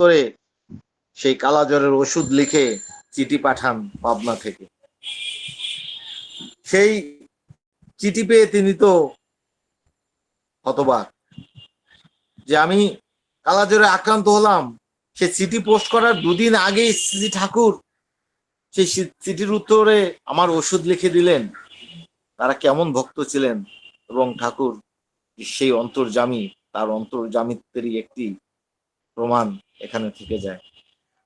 করে সেই কালাজ্বরের ওষুধ লিখে চিঠি পাঠান পাবনা থেকে। সেই চিঠি পেয়ে তিনি তো হতবাক। যে আমি কালাজ্বরে আক্রান্ত হলাম, সে চিঠি পোস্ট করার দুদিন আগেই শ্রী ঠাকুর সেই চিঠির উত্তরে আমার ওষুধ লিখে দিলেন। তারা কেমন ভক্ত ছিলেন এবং ঠাকুর সেই অন্তর্জামী তার অন্তর্জামিত্বেরই একটি প্রমাণ। এখানে থেকে যায়।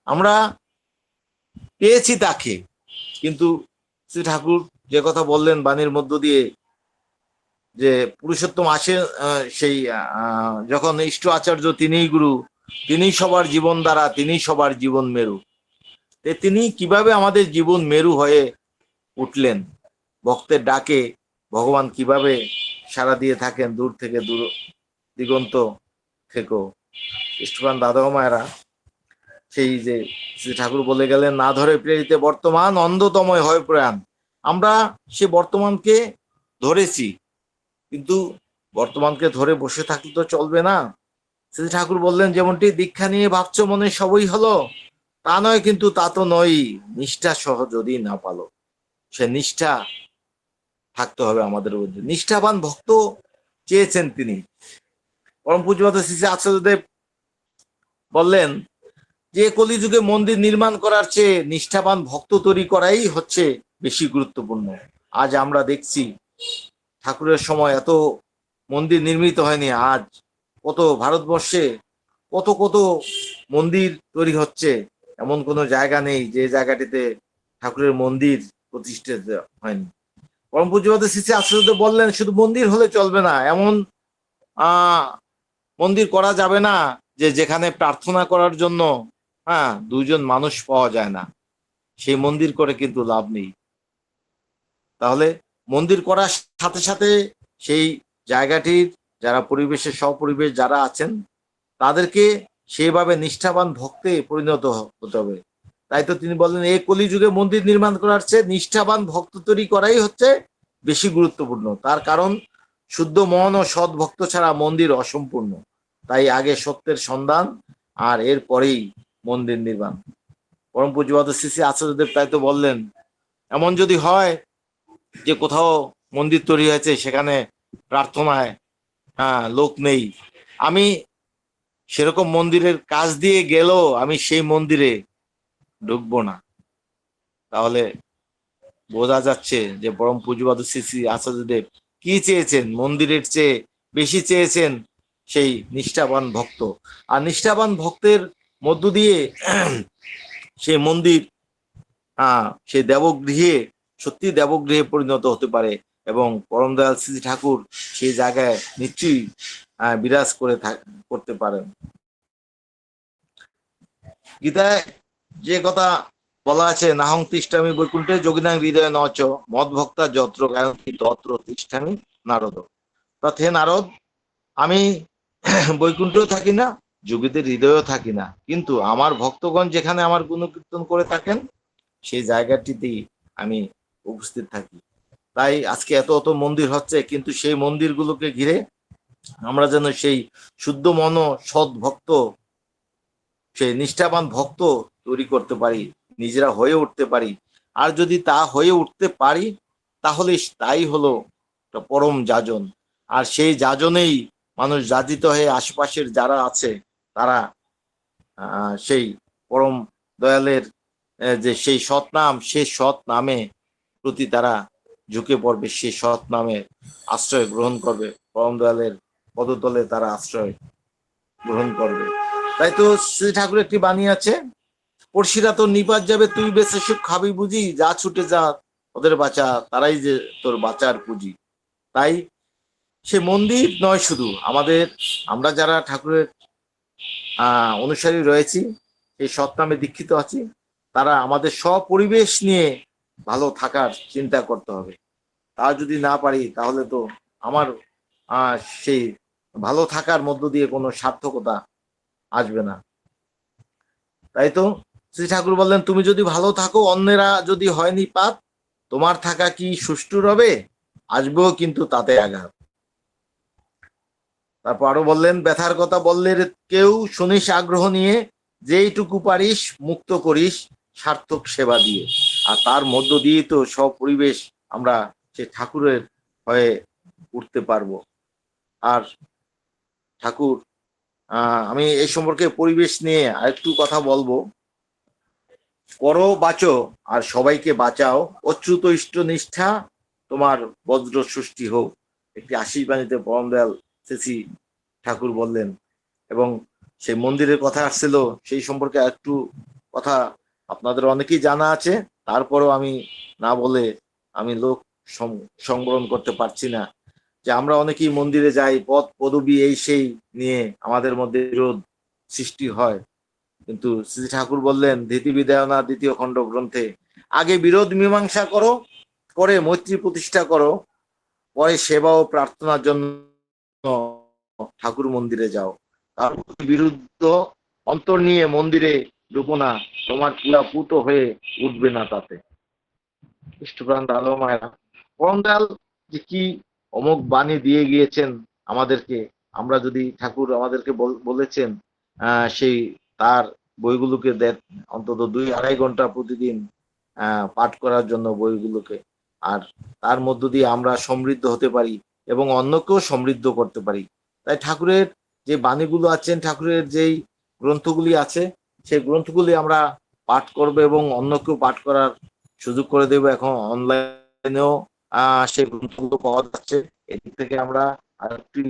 আমরা পেয়েছি তাকে, কিন্তু শ্রী ঠাকুর যে কথা বললেন বাণীর মধ্য দিয়ে যে পুরুষোত্তম আসে সেই যখন ইষ্ট আচার্য তিনিই গুরু তিনি সবার জীবন দ্বারা তিনি সবার জীবন মেরু। তিনি কীভাবে আমাদের জীবন মেরু হয়ে উঠলেন? ভক্তের ডাকে ভগবান কীভাবে সাড়া দিয়ে থাকেন দূর থেকে দূর, দিগন্ত থেকেও? ইষ্টবান দাদা মায়েরা সেই যে শ্রী ঠাকুর বলে গেলেন, না ধরে প্রেরিতে বর্তমান অন্ধতময় হয় প্রাণ আমরা সে বর্তমানকে ধরেছি, কিন্তু বর্তমানকে ধরে বসে থাকলে তো চলবে না। শ্রী ঠাকুর বললেন, যেমনটি দীক্ষা নিয়ে ভাবছ মনে সবই হলো, তা নয় কিন্তু তা তো নয় নিষ্ঠা সহ যদি না পালো, সে নিষ্ঠা থাকতে হবে আমাদের মধ্যে নিষ্ঠাবান ভক্ত চেয়েছেন তিনি। পরম পূজ্যপাত শ্রী আচার্যদেব বললেন যে কলিযুগে মন্দির নির্মাণ করার চেয়ে নিষ্ঠাবান ভক্ত তৈরি করাই হচ্ছে বেশি গুরুত্বপূর্ণ। আজ আমরা দেখছি ঠাকুরের সময় এত মন্দির নির্মিত হয়নি, আজ কত ভারতবর্ষে কত কত মন্দির তৈরি হচ্ছে, এমন কোনো জায়গা নেই যে জায়গাটিতে ঠাকুরের মন্দির প্রতিষ্ঠিত হয়নি। পরম পূজ্যপাদ শ্রী আচার্যদেব বললেন, শুধু মন্দির হলে চলবে না, এমন, আহ মন্দির করা যাবে না যে যেখানে প্রার্থনা করার জন্য হ্যাঁ দুইজন মানুষ পাওয়া যায় না। সেই মন্দির করে কিন্তু লাভ নেই। তাহলে মন্দির করার সাথে সাথে সেই জায়গাটির যারা পরিবেশের সপরিবেশ যারা আছেন, তাদেরকে সেইভাবে নিষ্ঠাবান ভক্তে পরিণত হতে হবে। তাই তো তিনি বলেন এই কলিযুগে মন্দির নির্মাণ করার চেয়ে নিষ্ঠাবান ভক্ত তৈরি করাই হচ্ছে বেশি গুরুত্বপূর্ণ। তার কারণ শুদ্ধ মন ও সৎ ভক্ত ছাড়া মন্দির অসম্পূর্ণ। তাই আগে সত্যের সন্ধান, আর এর পরেই মন্দির নির্মাণ। পরম পূজ্যবাদ শ্রী আচার্যদেব তাই তো বললেন, এমন যদি হয় যে কোথাও মন্দির তৈরি হয়েছে, সেখানে প্রার্থনায় হ্যাঁ লোক নেই। আমি সেরকম মন্দিরের কাজ দিয়ে গেলেও আমি সেই মন্দিরে ঢুকবো না। তাহলে বোঝা যাচ্ছে যে পরম পূজ্যবাদ শ্রী শ্রী আচার্যদেব কি চেয়েছেন? মন্দিরের চেয়ে বেশি চেয়েছেন সেই নিষ্ঠাবান ভক্ত। আর নিষ্ঠাবান ভক্তের মধ্য দিয়ে সেই মন্দির সেই দেবগৃহে, সত্যি দেবগৃহে পরিণত হতে পারে এবং পরম দয়াল শ্রী ঠাকুর সেই জায়গায় নিশ্চয়ই বিরাজ করে করতে পারেন। গীতায় যে কথা বলা আছে, নাহং তিষ্ঠামি বৈকুণ্ঠে যোগিনাং হৃদয় নচ, মদ ভক্তা যত্র গায়ন্তি তত্র তিষ্ঠামি নারদ। হে নারদ, আমি বৈকুণ্ঠেও থাকি না, যোগীদের হৃদয়েও থাকি না, কিন্তু আমার ভক্তগণ যেখানে আমার গুণকীর্তন করে থাকেন, সেই জায়গাটিতেই আমি উপস্থিত থাকি। তাই আজকে এত এত মন্দির হচ্ছে, কিন্তু সেই মন্দিরগুলোকে ঘিরে আমরা যেন সেই শুদ্ধ মন, সৎ ভক্ত, সেই নিষ্ঠাবান ভক্ত তৈরি করতে পারি। নিজেরা হয়ে উঠতে পারি। আর যদি তা হয়ে উঠতে পারি, তাহলে তাই হলো পরম যাজন। আর সেই যাজনেই মানুষ যাজিত হয়ে আশেপাশের যারা আছে, তারা সেই পরম দয়ালের যে সেই সৎ নাম সেই সৎ নামে প্রতি তারা ঝুঁকে পড়বে, সে সৎ নামে আশ্রয় গ্রহণ করবে। পরম দয়ালের পদতলে তারা আশ্রয় গ্রহণ করবে। তাই তো শ্রী ঠাকুর একটি বাণী আছে পড়শিরা তোর নিপাত যাবে, তুই বেঁচে সুখ খাবি বুঝি, যা ছুটে যা, ওদের বাঁচা, তারাই যে তোর বাঁচার পুঁজি। তাই সে মন্দির নয় শুধু, আমাদের, আমরা যারা ঠাকুরের অনুসারী রয়েছি এই সৎ নামে দীক্ষিত আছি, তারা আমাদের সপরিবেশ নিয়ে ভালো থাকার চিন্তা করতে হবে। তা যদি না পারি, তাহলে তো আমার সেই ভালো থাকার মধ্য দিয়ে কোনো সার্থকতা আসবে না। তাই তো শ্রী ঠাকুর বললেন, তুমি যদি ভালো থাকো, অন্যেরা যদি হয়নি পাত তোমার থাকা কি সুষ্ঠু রবে আসবেও কিন্তু তাতে আঘাত। তারপর আরও বললেন, ব্যথার কথা বললে কেউ শুনিস আগ্রহ নিয়ে, যেইটুকু পারিস, মুক্ত করিস, সার্থক সেবা দিয়ে। আর তার মধ্য দিয়ে তো সব পরিবেশ আমরা সে ঠাকুরের হয়ে উঠতে পারব। আর ঠাকুর আমি এই সম্পর্কে পরিবেশ নিয়ে আরেকটু কথা বলব। করো বাঁচো আর সবাইকে বাঁচাও। অচ্যুত ইষ্ট নিষ্ঠা তোমার বজ্র সৃষ্টি হোক। একটি আশিস বাণীতে পরম দয়াল শ্রী ঠাকুর বললেন। এবং সেই মন্দিরের কথা আসছিল, সেই সম্পর্কে একটু কথা আপনাদের অনেকেই জানা আছে। তারপরও আমি না বলে আমি লোক সংবরণ করতে পারছি না। যে আমরা অনেকেই মন্দিরে যাই পদ পদবি এই সেই নিয়ে আমাদের মধ্যে বিরোধ সৃষ্টি হয়। কিন্তু শ্রী ঠাকুর বললেন, ধীতি বিদায়না দ্বিতীয় খণ্ড গ্রন্থে, আগে বিরোধ মীমাংসা করো, পরে মৈত্রী প্রতিষ্ঠা করো, পরে সেবা ও প্রার্থনার জন্য ঠাকুর মন্দিরে যাও। তার বিরুদ্ধ অন্তর নিয়ে মন্দিরে ঢুকো না তোমার পুরা পুত হয়ে উঠবে না তাতে। ইষ্টপ্রাণ মায়েরা পরম দয়াল যে কি অমুক বাণী দিয়ে গিয়েছেন আমাদেরকে, আমরা যদি ঠাকুর আমাদেরকে বল- বলেছেন সেই তার বইগুলোকে অন্তত দুই আড়াই ঘণ্টা প্রতিদিন পাঠ করার জন্য বইগুলোকে। আর তার মধ্য দিয়ে আমরা সমৃদ্ধ হতে পারি এবং অন্যকেও সমৃদ্ধ করতে পারি। তাই ঠাকুরের যে বাণীগুলো আছেন, ঠাকুরের যেই গ্রন্থগুলি আছে, সেই গ্রন্থগুলি আমরা পাঠ করব এবং অন্যকেও পাঠ করার সুযোগ করে দেব। এখন অনলাইনেও সেই গ্রন্থগুলো পাওয়া যাচ্ছে। এদিক থেকে আমরা আরেকটি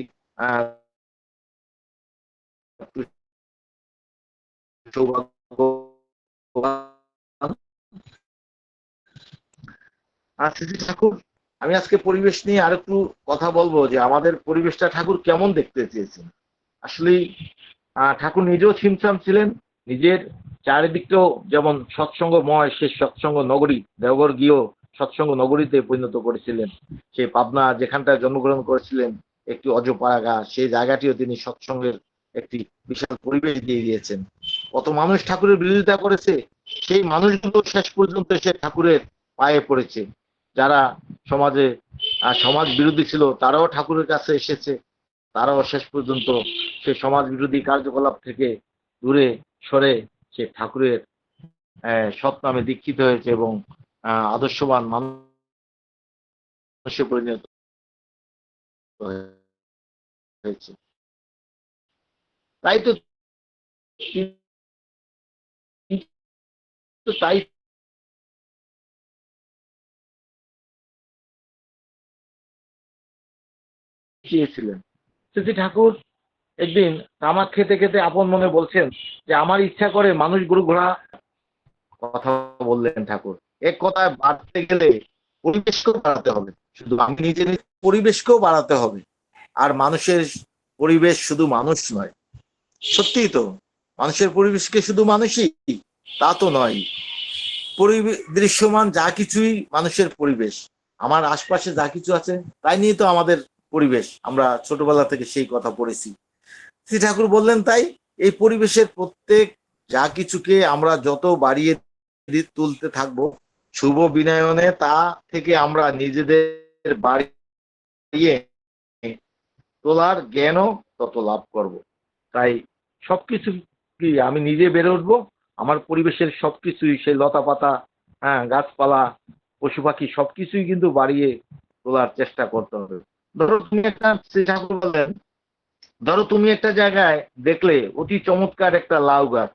আর ঠাকুর আমি আজকে পরিবেশ নিয়ে আরেকটু কথা বলব যে আমাদের পরিবেশটা ঠাকুর কেমন দেখতে চেয়েছেন। আসলেই আহ, ঠাকুর নিজেও ছিমছাম ছিলেন নিজের চারিদিকটাও যেমন সৎসঙ্গময় সে সৎসঙ্গ নগরী দেওঘর গিয়েও সৎসঙ্গ নগরীতে পরিণত করেছিলেন। সেই পাবনা যেখানটায় জন্মগ্রহণ করেছিলেন একটি অজপাড়াগা সেই জায়গাটিও তিনি সৎসঙ্গের একটি বিশাল পরিবেশ দিয়ে দিয়েছেন কত মানুষ ঠাকুরের বিরোধিতা করেছে সেই মানুষগুলো শেষ পর্যন্ত সে ঠাকুরের পায়ে পড়েছে। যারা সমাজে সমাজ বিরোধী ছিল তারাও ঠাকুরের কাছে এসেছে। তারাও শেষ পর্যন্ত সে সমাজ বিরোধী কার্যকলাপ থেকে দূরে সরে সে ঠাকুরের আহ, সৎ নামে দীক্ষিত হয়েছে এবং আদর্শবান মানুষে পরিণত হয়েছে। তাই তো তাই চেয়েছিলেন। শ্রী ঠাকুর একদিন তামাক খেতে খেতে আপন মনে বলছেন যে, আমার ইচ্ছা করে মানুষ গরু ঘোড়া কথা বললেন ঠাকুর। এক কথায় বাড়তে গেলে পরিবেশকেও বাড়াতে হবে। শুধু আমি নিজে নিজে পরিবেশকেও বাড়াতে হবে। আর মানুষের পরিবেশ শুধু মানুষ নয়। সত্যিই তো, মানুষের পরিবেশকে শুধু মানুষই তা তো নয়। পরিবেশ দৃশ্যমান যা কিছুই মানুষের পরিবেশ। আমার আশপাশে যা কিছু আছে, তাই নিয়ে তো আমাদের পরিবেশ। আমরা ছোটবেলা থেকে সেই কথা পড়েছি। শ্রী ঠাকুর বললেন, তাই এই পরিবেশের প্রত্যেক যা কিছুকে আমরা যত বাড়িয়ে তুলতে থাকব, শুভ বিনয়নে তা থেকে আমরা নিজেদের বাড়িয়ে তোলার জ্ঞানও তত লাভ করব। তাই সবকিছু কি আমি নিজে বেড়ে উঠবো। আমার পরিবেশের সবকিছুই, সেই লতা পাতা হ্যাঁ গাছপালা পশু পাখি সবকিছুই কিন্তু বাড়িয়ে তোলার চেষ্টা করতে হবে। ধরো তুমি একটা ঠাকুর বললেন ধরো তুমি একটা জায়গায় দেখলে অতি চমৎকার একটা লাউ গাছ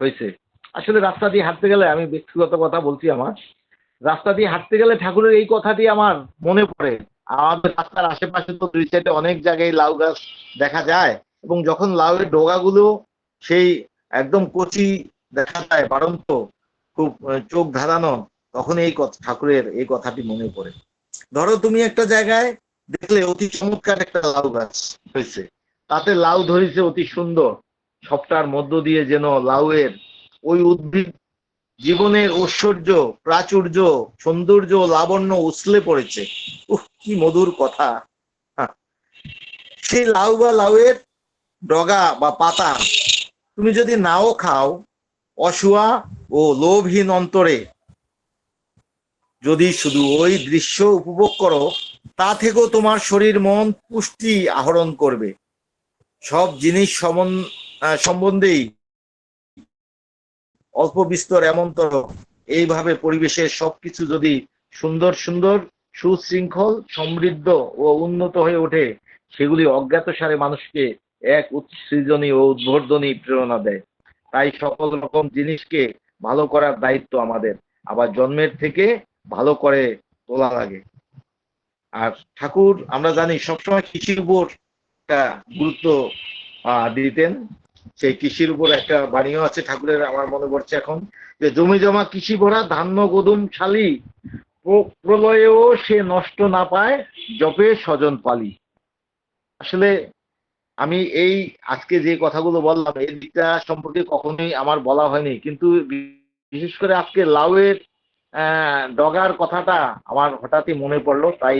হয়েছে। আসলে রাস্তা দিয়ে হাঁটতে গেলে, আমি ব্যক্তিগত কথা বলছি আমার, রাস্তা দিয়ে হাঁটতে গেলে ঠাকুরের এই কথাটি আমার মনে পড়ে। আমাদের রাস্তার আশেপাশে তো দুই সাইডে অনেক জায়গায় লাউ গাছ দেখা যায়, এবং যখন লাউয়ের ডোগাগুলো সেই একদম কচি দেখা যায়, বাড়ন্ত, খুব চোখ ধাঁধানো তখন এই কথা, ঠাকুরের এই কথাটি মনে পড়ে। ধরো তুমি একটা জায়গায় দেখলে অতি চমৎকার একটা লাউ গাছ হয়েছে। তাতে লাউ ধরেছে অতি সুন্দর। সবটার মধ্য দিয়ে যেন লাউয়ের ওই উদ্ভিদ জীবনের ঐশ্বর্য, প্রাচুর্য, সৌন্দর্য, লাবণ্য উছলে পড়েছে। উহ কি মধুর কথা। হ্যাঁ। সেই লাউ বা লাউয়ের ডগা বা পাতা তুমি যদি নাও খাও অসুয়া ও লোভহীন অন্তরে যদি শুধু ওই দৃশ্য উপভোগ করো, তা থেকেও তোমার শরীর, মন পুষ্টি আহরণ করবে। সব জিনিস সম্বন্ধেই অল্প বিস্তর এমনতর এইভাবে পরিবেশের সবকিছু যদি সুন্দর সুন্দর, সুশৃঙ্খল, সমৃদ্ধ ও উন্নত হয়ে ওঠে, সেগুলি অজ্ঞাত সারে মানুষকে এক উৎসৃজনী ও উদ্বোধনী প্রেরণা দেয়। তাই সকল রকম জিনিসকে ভালো করার দায়িত্ব আমাদের। আবার জন্মের থেকে ভালো করে তোলা লাগে। আর ঠাকুর, আমরা জানি সবসময় কৃষির উপর একটা গুরুত্ব দিতেন। সেই কৃষির উপর একটা বাণীও আছে ঠাকুরের, আমার মনে পড়ছে এখন, যে জমি জমা, কৃষি ভরা, ধান্য, গোদুম, শালি, প্র- প্রলয়েও সে নষ্ট না পায়, জপে স্বজন পালি। আসলে আমি এই আজকে যে কথাগুলো বললাম, এই দিকটা সম্পর্কে কখনোই আমার বলা হয়নি। কিন্তু বিশেষ করে আজকে লাউয়ের ডগার কথাটা আমার হঠাৎই মনে পড়ল, তাই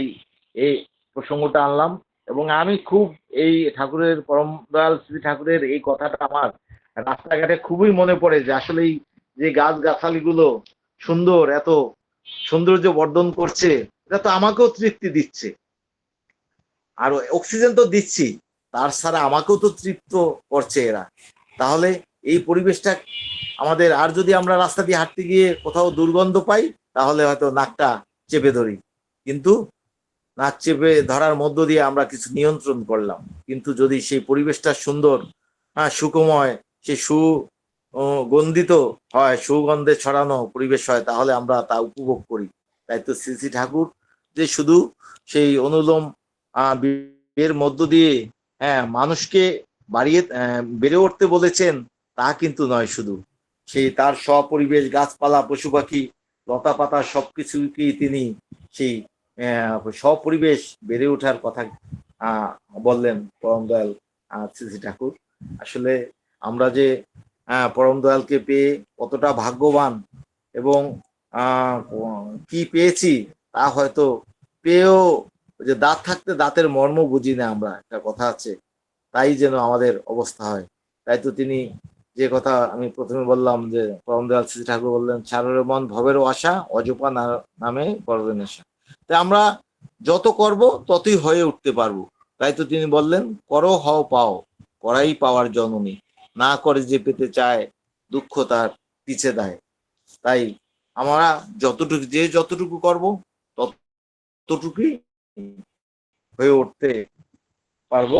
এই প্রসঙ্গটা আনলাম। এবং আমি খুব এই ঠাকুরের পরম দয়াল শ্রী ঠাকুরের এই কথাটা আমার রাস্তাঘাটে খুবই মনে পড়ে যে আসলেই যে গাছ গাছালিগুলো সুন্দর, এত সৌন্দর্য বর্ধন করছে, এটা তো আমাকেও তৃপ্তি দিচ্ছে। আর অক্সিজেন তো দিচ্ছি। তার ছাড়া আমাকেও তো তৃপ্ত করছে এরা। তাহলে এই পরিবেশটা আমাদের, আর যদি আমরা রাস্তা দিয়ে হাঁটতে গিয়ে কোথাও দুর্গন্ধ পাই, তাহলে হয়তো নাকটা চেপে ধরি। কিন্তু নাক চেপে ধরার মধ্য দিয়ে আমরা কিছু নিয়ন্ত্রণ করলাম। কিন্তু যদি সেই পরিবেশটা সুন্দর হ্যাঁ সুখময় সে সু গন্ধিত হয়, সুগন্ধে ছড়ানো পরিবেশ হয়, তাহলে আমরা তা উপভোগ করি। তাই তো শ্রী শ্রী ঠাকুর যে শুধু সেই অনুলোম এর মধ্য দিয়ে হ্যাঁ মানুষকে বাড়িয়ে বেড়ে উঠতে বলেছেন, তা কিন্তু নয় শুধু। সেই তার স্বপরিবেশ গাছপালা, পশু পাখি লতা পাতা সবকিছুকেই তিনি সেই স্বপরিবেশ বেড়ে ওঠার কথা বললেন পরম দয়াল শ্রী ঠাকুর। আসলে আমরা যে পরম দয়ালকে পেয়ে কতটা ভাগ্যবান এবং কি পেয়েছি তা হয়তো পেয়েও ওই যে দাঁত থাকতে দাঁতের মর্ম বুঝি না আমরা, একটা কথা আছে, তাই যেন আমাদের অবস্থা হয়। তাই তো তিনি যে কথা আমি প্রথমে বললাম যে পরম দয়াল শ্রী ঠাকুর বললেন সারের মন ভবেরও আশা, অজপা নামে করবেন আশা তাই আমরা যত করব, ততই হয়ে উঠতে পারব। তাই তো তিনি বললেন, করো, হও, পাও, করাই পাওয়ার জননী। না করে যে পেতে চায়, দুঃখ তার পিছে দেয়। তাই আমরা যতটুকু, যে যতটুকু করব, ততটুকুই হয়ে উঠতে পারব।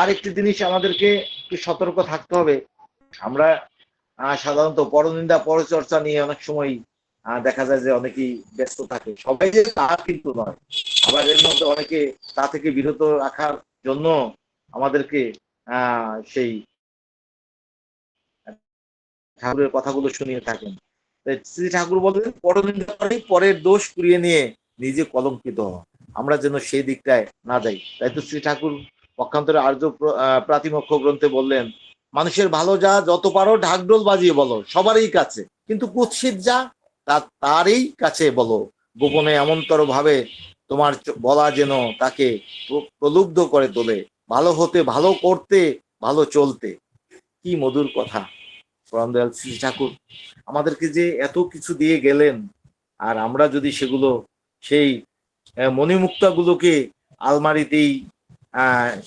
আর একটি জিনিস আমাদেরকে একটু সতর্ক থাকতে হবে। আমরা সাধারণত পরনিন্দা, পরচর্চা নিয়ে অনেক সময় দেখা যায় যে অনেকেই ব্যস্ত থাকে। সবাই যে তা কিন্তু নয়। আবার এর মধ্যে অনেকে তা থেকে বিরত রাখার জন্য আমাদেরকে সেই ঠাকুরের কথাগুলো শুনিয়ে থাকেন। শ্রী ঠাকুর বললেন, পরনিন্দা করে পরের দোষ কুড়িয়ে নিয়ে নিজে কলঙ্কিত হওয়া। আমরা যেন সেই দিকটায় না যাই। তাই তো শ্রী ঠাকুর পক্ষান্তরে আর্য প্রাতিমক্ষ গ্রন্থে বললেন, মানুষের ভালো যা, যত পারো ঢাকঢোল বাজিয়ে বলো, সবারই কাছে। কিন্তু কুৎসিত যা, তা তারই কাছে বলো। গোপনে এমনতর ভাবে তোমার বলা যেন তাকে প্র- প্রলুব্ধ করে তোলে। ভালো হতে ভালো করতে, ভালো চলতে। কি মধুর কথা। পরম দয়াল শ্রী ঠাকুর, আমাদেরকে যে এত কিছু দিয়ে গেলেন, আর আমরা যদি সেগুলো সেই মণিমুক্তাগুলোকে আলমারিতেই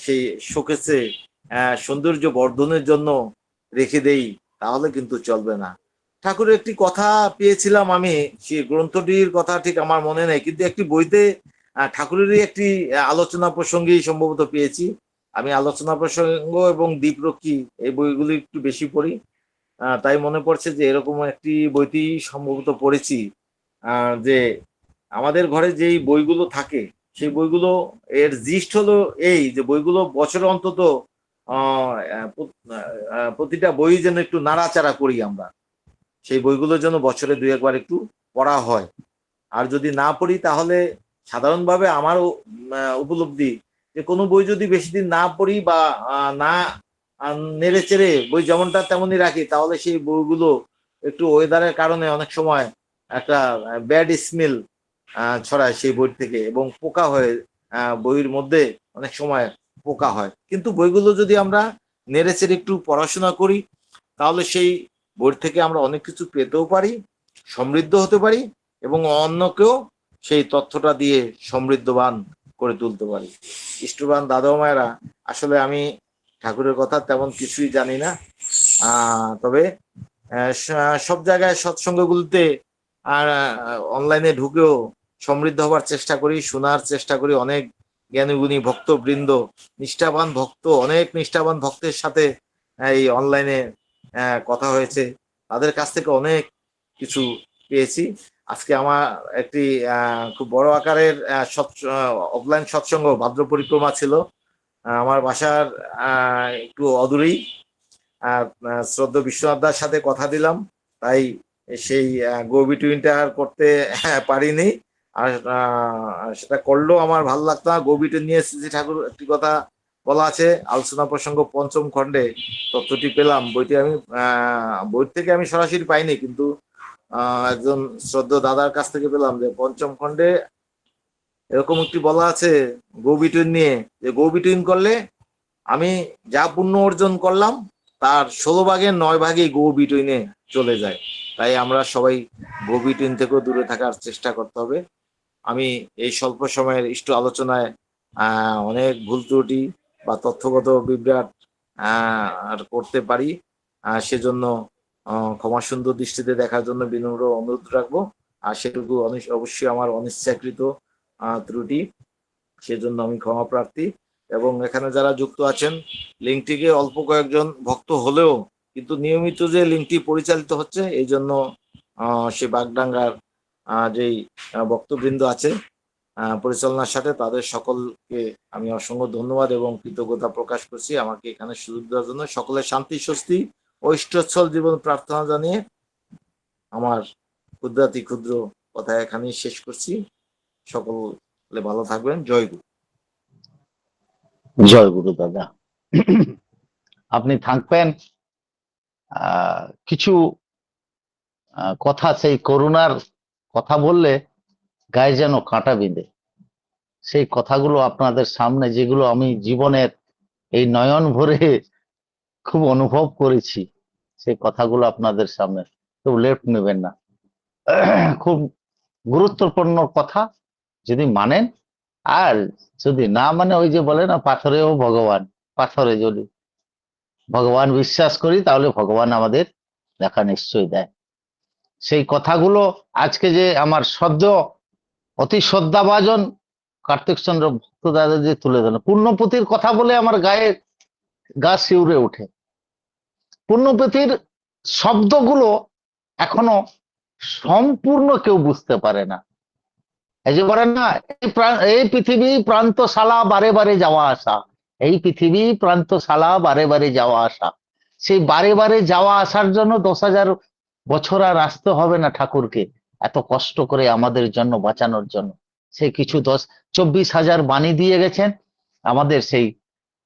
সেই শোকেসে সৌন্দর্য বর্ধনের জন্য রেখে দেই, তাহলে কিন্তু চলবে না। ঠাকুরের একটি কথা পেয়েছিলাম আমি, সে গ্রন্থটির কথা ঠিক আমার মনে নেই, কিন্তু একটি বইতে ঠাকুরেরই একটি আলোচনা প্রসঙ্গেই সম্ভবত পেয়েছি। আমি আলোচনা প্রসঙ্গ এবং দ্বীপরক্ষী এই বইগুলি একটু বেশি পড়ি তাই মনে পড়ছে যে এরকম একটি বইটি সম্ভবত পড়েছি যে আমাদের ঘরে যেই বইগুলো থাকে সেই বইগুলো এর জিস্ট হলো এই যে বইগুলো বছরে অন্তত প্রতিটা বই যেন একটু নাড়াচাড়া করি আমরা। সেই বইগুলো যেন বছরে দুই একবার একটু পড়া হয়। আর যদি না পড়ি তাহলে সাধারণভাবে আমারও আহ, উপলব্ধি যে কোনো বই যদি বেশি দিন না পড়ি বা না নেড়ে চেড়ে বই যেমনটা তেমনই রাখি তাহলে সেই বইগুলো একটু ওয়েদারের কারণে অনেক সময় একটা ব্যাড স্মেল ছড়ায় সেই বই থেকে এবং পোকা হয়ে বইয়ের মধ্যে অনেক সময় পোকা হয়। কিন্তু বইগুলো যদি আমরা নেড়ে চেড়ে একটু পড়াশোনা করি, তাহলে সেই বই থেকে আমরা অনেক কিছু পেতেও পারি, সমৃদ্ধ হতে পারি এবং অন্যকেও সেই তথ্যটা দিয়ে সমৃদ্ধবান করে তুলতে পারি। ইষ্টবান দাদা মায়েরা, আসলে আমি ঠাকুরের কথা তেমন কিছুই জানি না। তবে সব জায়গায় সৎসঙ্গগুলোতে আর অনলাইনে ঢুকেও সমৃদ্ধ হবার চেষ্টা করি শোনার চেষ্টা করি অনেক জ্ঞানীগুণী ভক্তবৃন্দ নিষ্ঠাবান ভক্ত অনেক নিষ্ঠাবান ভক্তের সাথে এই অনলাইনে কথা হয়েছে। তাদের কাছ থেকে অনেক কিছু পেয়েছি। আজকে আমার একটি খুব বড় আকারের অফলাইন সৎসঙ্গ ভাদ্র পরিক্রমা ছিল আমার বাসার একটু অদূরেই শ্রদ্ধ বিশ্বনাথ দার সাথে কথা দিলাম। তাই সেই গো বিটুইনটা করতে হ্যাঁ, পারিনি। আর সেটা করলেও আমার ভালো লাগতো না। গো বিটুইন নিয়ে শ্রী ঠাকুর, একটি কথা বলা আছে, আলোচনা প্রসঙ্গ পঞ্চম খণ্ডে তথ্যটি পেলাম। বইটি আমি বই থেকে আমি সরাসরি পাইনি, কিন্তু একজন শ্রদ্ধ দাদার কাছ থেকে পেলাম যে পঞ্চম খণ্ডে এরকম একটি বলা আছে গো বিটুইন নিয়ে, যে গো বিটুইন করলে আমি যা পুণ্য অর্জন করলাম, তার ষোলো ভাগের নয় ভাগই গো বিটুইনে চলে যায়। তাই আমরা সবাই গো বিটুইন থেকেও দূরে থাকার চেষ্টা করতে হবে। আমি এই স্বল্প সময়ের ইষ্ট আলোচনায় অনেক ভুল ত্রুটি বা তথ্যগত বিভ্রাট করতে পারি সেজন্য ক্ষমা সুন্দর দৃষ্টিতে দেখার জন্য বিনম্র অনুরোধ রাখব। আর সেটুকু অবশ্যই আমার অনিচ্ছাকৃত ত্রুটি, সেজন্য আমি ক্ষমা প্রার্থী। এবং এখানে যারা যুক্ত আছেন, লিঙ্কটিকে অল্প কয়েকজন ভক্ত হলেও কিন্তু নিয়মিত যে লিঙ্কটি পরিচালিত হচ্ছে, এই জন্য সে বাগডাঙ্গার যেই আহ, ভক্তবৃন্দ আছে। পরিচালনার সাথে তাদের সকলকে আমি অসংখ্য ধন্যবাদ এবং কৃতজ্ঞতা প্রকাশ করছি আমাকে এখানে সুযোগ দেওয়ার জন্য। সকলের শান্তি স্বস্তি ও ইষ্টচ্ছল জীবন প্রার্থনা জানিয়ে আমার ক্ষুদ্রাতি ক্ষুদ্র কথা এখানেই শেষ করছি। সকলে ভালো থাকবেন। জয় গুরু। জয় গুরু দাদা। আপনি থাকবেন। কিছু কথা সেই করুণার কথা বললে গায়ে যেন কাঁটা বিঁধে। সেই কথাগুলো আপনাদের সামনে, যেগুলো আমি জীবনের এই নয়ন ভরে খুব অনুভব করেছি, সেই কথাগুলো আপনাদের সামনে কেউ লেফট নেবেন না। খুব গুরুত্বপূর্ণ কথা যদি মানেন, আর যদি না মানে ওই যে বলে না, পাথরেও ভগবান, পাথরে যদি ভগবান বিশ্বাস করি, তাহলে ভগবান আমাদের দেখা নিশ্চয়ই দেয়। সেই কথাগুলো আজকে যে আমার সদ্য অতি শ্রদ্ধাভাজন কার্তিক চন্দ্র ভক্ত দাদা যে তুলে ধরেন। পূর্ণপতির কথা বলে আমার গায়ে গা শিউরে ওঠে। পূর্ণপতির শব্দগুলো এখনও সম্পূর্ণ কেউ বুঝতে পারে না। এই যে বলেন না এই পৃথিবী প্রান্তশালা বারে বারে যাওয়া আসা। এই পৃথিবী প্রান্তশালা বারে বারে যাওয়া আসা। সেই বারে বারে যাওয়া আসার জন্য দশ হাজার বছর আর আসতে হবে না ঠাকুরকে। এত কষ্ট করে আমাদের জন্য, বাঁচানোর জন্য। সে কিছু দশ, চব্বিশ হাজার বাণী দিয়ে গেছেন। আমাদের সেই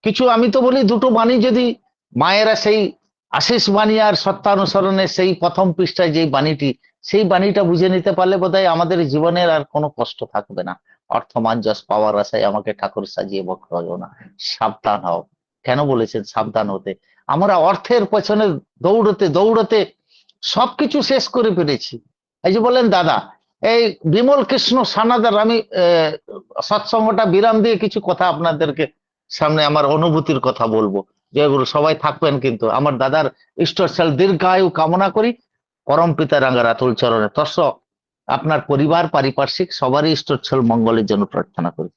কিছু, আমি তো বলি দুটো বাণী যদি মায়েরা সেই আশিস বাণী আর সত্যানুসরণের সেই প্রথম পৃষ্ঠায় যে বাণীটি, সেই বাণীটা বুঝে নিতে পারলে বোধহয় আমাদের জীবনের আর কোনো কষ্ট থাকবে না। অর্থমাঞ্জস পাওয়ার আশায় আমাকে ঠাকুর সাজিয়ে বক্তব্য না। সাবধান হও। কেন বলেছেন সাবধান হতে? আমরা অর্থের পেছনে দৌড়তে দৌড়তে সবকিছু শেষ করে ফেলেছি। এই যে বলেন দাদা, এই বিমল কৃষ্ণ সানাদার আমি সৎসঙ্গটা বিরাম দিয়ে কিছু কথা আপনাদেরকে সামনে আমার অনুভূতির কথা বলব। জয়গুরু সবাই থাকবেন কিন্তু আমার দাদার ঈশ্বরশাল দীর্ঘায়ু কামনা করি। পরম পিতা রাঙ্গার আতুল চরণে। তস্য আপনার পরিবার, পারিপার্শ্বিক সবারই ঈশ্বরছল মঙ্গলের জন্য প্রার্থনা করি।